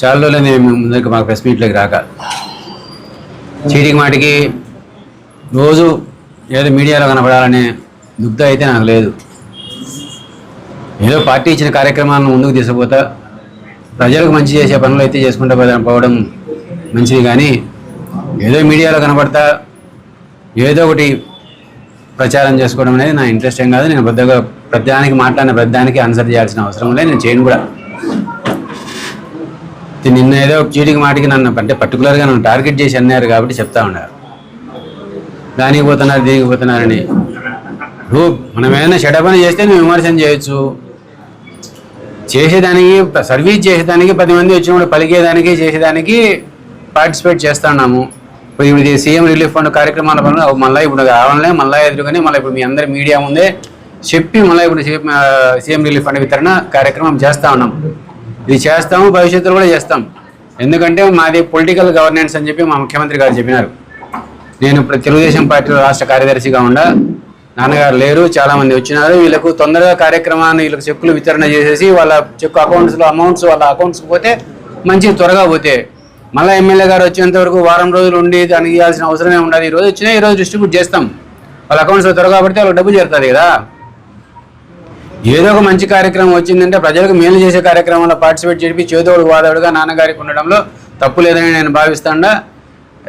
చాలా రోజులు మేము ముందుకు మాకు ప్రెస్ మీట్లోకి రాక. చీటికి మాటికి రోజు ఏదో మీడియాలో కనపడాలనే దుగ్ధ అయితే నాకు లేదు. ఏదో పార్టీ ఇచ్చిన కార్యక్రమాలను ముందుకు తీసుకుపోతా ప్రజలకు మంచి చేసే పనులు అయితే చేసుకుంటా పోవడం మంచిది కానీ ఏదో మీడియాలో కనపడతా ఏదో ఒకటి ప్రచారం చేసుకోవడం అనేది నా ఇంట్రెస్ట్ ఏం కాదు. నేను పెద్దగా ప్రతిదానికి మాట్లాడిన ప్రతిదానికి ఆన్సర్ చేయాల్సిన అవసరం లేదు. నేను చేయను కూడా. నిన్న ఏదో చీటికి మాటికి నన్ను అంటే పర్టికులర్గా నన్ను టార్గెట్ చేసి అన్నారు కాబట్టి చెప్తా ఉన్నారు. దానికి పోతున్నారు దీనికి పోతున్నారని. ఇప్పుడు మనం ఏదైనా షడపని చేస్తే నువ్వు విమర్శన చేయొచ్చు. చేసేదానికి సర్వీస్ చేసేదానికి పది మంది వచ్చినప్పుడు పలికేదానికి చేసేదానికి పార్టిసిపేట్ చేస్తున్నాము ఇప్పుడు ఇప్పుడు ఇది సీఎం రిలీఫ్ ఫండ్ కార్యక్రమాల పనులు మళ్ళీ ఇప్పుడు రావాలనే మళ్ళీ ఎదురుకొని మళ్ళీ ఇప్పుడు మీ అందరి మీడియా ముందే చెప్పి మళ్ళీ ఇప్పుడు సీఎం రిలీఫ్ ఫండ్ వితరణ కార్యక్రమం చేస్తా ఉన్నాం. ఇది చేస్తాము భవిష్యత్తులో కూడా చేస్తాం. ఎందుకంటే మాది పొలిటికల్ గవర్నెన్స్ అని చెప్పి మా ముఖ్యమంత్రి గారు చెప్పినారు. నేను ఇప్పుడు తెలుగుదేశం పార్టీ రాష్ట్ర కార్యదర్శిగా ఉండా నాన్నగారు లేరు చాలామంది వచ్చినారు. వీళ్ళకు తొందరగా కార్యక్రమాన్ని వీళ్ళకి చెక్కులు వితరణ చేసేసి వాళ్ళ చెక్కు అకౌంట్స్లో అమౌంట్స్ వాళ్ళ అకౌంట్స్కి పోతే మంచి త్వరగా పోతే. మళ్ళీ ఎమ్మెల్యే గారు వచ్చేంత వరకు వారం రోజులు ఉండి దానికి ఇవ్వాల్సిన అవసరమే ఉండదు. ఈ రోజు వచ్చినా ఈ రోజు డిస్ట్రిబ్యూట్ చేస్తాం. వాళ్ళ అకౌంట్స్లో త్వరగా పడితే వాళ్ళకి డబ్బు చేరుతుంది కదా. ఏదో ఒక మంచి కార్యక్రమం వచ్చిందంటే ప్రజలకు మేలు చేసే కార్యక్రమంలో పార్టిసిపేట్ చేసి చేదోడు వాదోడుగా నాన్నగారికి ఉండడంలో తప్పు లేదని నేను భావిస్తాడా.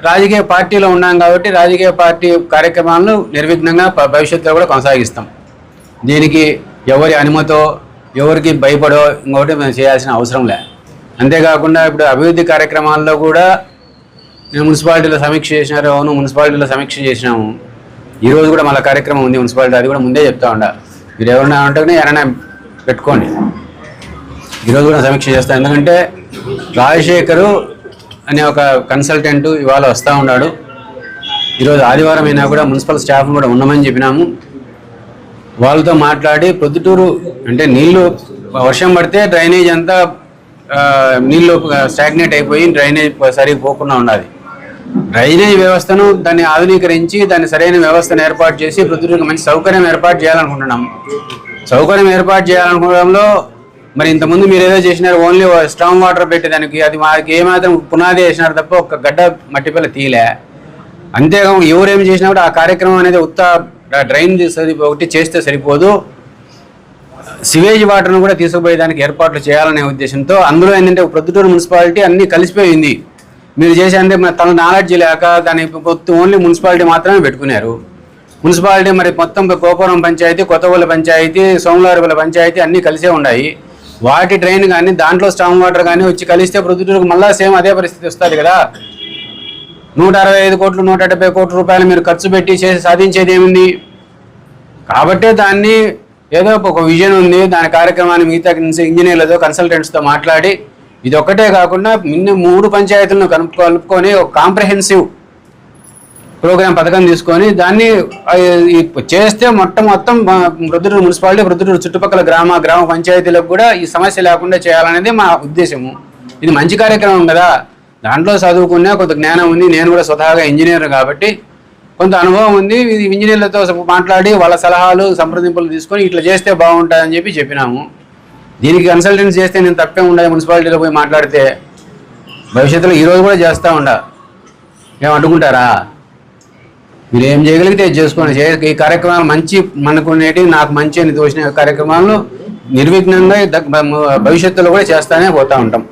రాజకీయ పార్టీలో ఉన్నాం కాబట్టి రాజకీయ పార్టీ కార్యక్రమాలను నిర్విఘ్నంగా భవిష్యత్తులో కూడా కొనసాగిస్తాం. దీనికి ఎవరి అనుమతో ఎవరికి భయపడో ఇంకొకటి మేము చేయాల్సిన అవసరం లే. అంతేకాకుండా ఇప్పుడు అభివృద్ధి కార్యక్రమాల్లో కూడా నేను మున్సిపాలిటీలో సమీక్ష చేసినారు అవును మున్సిపాలిటీలో సమీక్ష చేసినాము. ఈరోజు కూడా మళ్ళీ కార్యక్రమం ఉంది మున్సిపాలిటీ అది కూడా ముందే చెప్తా ఉండ. మీరు ఎవరైనా ఉంటే ఎవరైనా పెట్టుకోండి. ఈరోజు కూడా సమీక్ష చేస్తాను ఎందుకంటే రాజశేఖరు అనే ఒక కన్సల్టెంట్ ఇవాళ వస్తూ ఉన్నాడు. ఈరోజు ఆదివారం అయినా కూడా మున్సిపల్ స్టాఫ్ కూడా ఉండమని చెప్పినాము. వాళ్ళతో మాట్లాడి ప్రొద్దుటూరు అంటే నీళ్ళు వర్షం పడితే డ్రైనేజ్ అంతా నీళ్ళు నీళ్ళు స్టాగ్నేట్ అయిపోయి డ్రైనేజ్ సరిగ్గా పోకుండా ఉండాలి. డ్రైనేజ్ వ్యవస్థను దాన్ని ఆధునీకరించి దాన్ని సరైన వ్యవస్థను ఏర్పాటు చేసి ప్రొద్దుటూరుకు మంచి సౌకర్యం ఏర్పాటు చేయాలనుకుంటున్నాం. సౌకర్యం ఏర్పాటు చేయాలనుకోవడంలో మరి ఇంతకుముందు మీరు ఏదో చేసినారు ఓన్లీ స్ట్రాంగ్ వాటర్ పెట్టేదానికి అది మాకు ఏమాత్రం పునాది వేసినారు తప్ప ఒక గడ్డ మట్టి పిల్ల తీయలే అంతేకాకుండా ఎవరేమి చేసినా కూడా ఆ కార్యక్రమం అనేది ఉత్త డ్రైన్ సరి ఒకటి చేస్తే సరిపోదు. సివేజ్ వాటర్ను కూడా తీసుకుపోయేదానికి ఏర్పాట్లు చేయాలనే ఉద్దేశంతో అందులో ఏంటంటే ప్రొద్దుటూరు మున్సిపాలిటీ అన్నీ కలిసిపోయింది. మీరు చేసేందుకు మరి తన నాలెడ్జ్ లేక దాని ఓన్లీ మున్సిపాలిటీ మాత్రమే పెట్టుకున్నారు. మున్సిపాలిటీ మరి మొత్తం గోపురం పంచాయతీ కొత్తగూల పంచాయతీ సోమవారిపల్లి పంచాయతీ అన్నీ కలిసే ఉన్నాయి. వాటి డ్రైన్ కానీ దాంట్లో స్ట్రాంగ్ వాటర్ కానీ వచ్చి కలిస్తే ప్రొద్దుటూరుకు మళ్ళీ సేమ్ అదే పరిస్థితి వస్తుంది కదా. నూట అరవై ఐదు కోట్లు నూట డెబ్బై కోట్ల రూపాయలు మీరు ఖర్చు పెట్టి చేసి సాధించేది ఏముంది? కాబట్టే దాన్ని ఏదో ఒక విజన్ ఉంది దాని కార్యక్రమాన్ని మిగతా ఇంజనీర్లతో కన్సల్టెంట్స్తో మాట్లాడి ఇది ఒక్కటే కాకుండా మిన్న మూడు పంచాయతీలను కలుపు కలుపుకొని ఒక కాంప్రహెన్సివ్ ప్రోగ్రామ్ పథకం తీసుకొని దాన్ని చేస్తే మొత్తం మొత్తం వృద్ధుడు ప్రొద్దుటూరు మున్సిపాలిటీ ప్రొద్దుటూరు చుట్టుపక్కల గ్రామ గ్రామ పంచాయతీలకు కూడా ఈ సమస్య లేకుండా చేయాలనేది మా ఉద్దేశము. ఇది మంచి కార్యక్రమం కదా. దాంట్లో చదువుకునే కొంత జ్ఞానం ఉంది. నేను కూడా స్వతహాగా ఇంజనీర్ కాబట్టి కొంత అనుభవం ఉంది. ఇది ఇంజనీర్లతో మాట్లాడి వాళ్ళ సలహాలు సంప్రదింపులు తీసుకొని ఇట్లా చేస్తే బాగుంటుందని చెప్పి చెప్పినాము. దీనికి కన్సల్టెన్స్ చేస్తే నేను తప్పే ఉండదు మున్సిపాలిటీలో పోయి మాట్లాడితే. భవిష్యత్తులో ఈరోజు కూడా చేస్తూ ఉండ. ఏం అడ్డుకుంటారా? మీరు ఏం చేయగలిగితే చేసుకోండి. ఈ కార్యక్రమాలు మంచి మనకునేటి నాకు మంచి అని తోచిన కార్యక్రమాలను నిర్విఘ్నంగా భవిష్యత్తులో కూడా చేస్తానే పోతా ఉంటాం.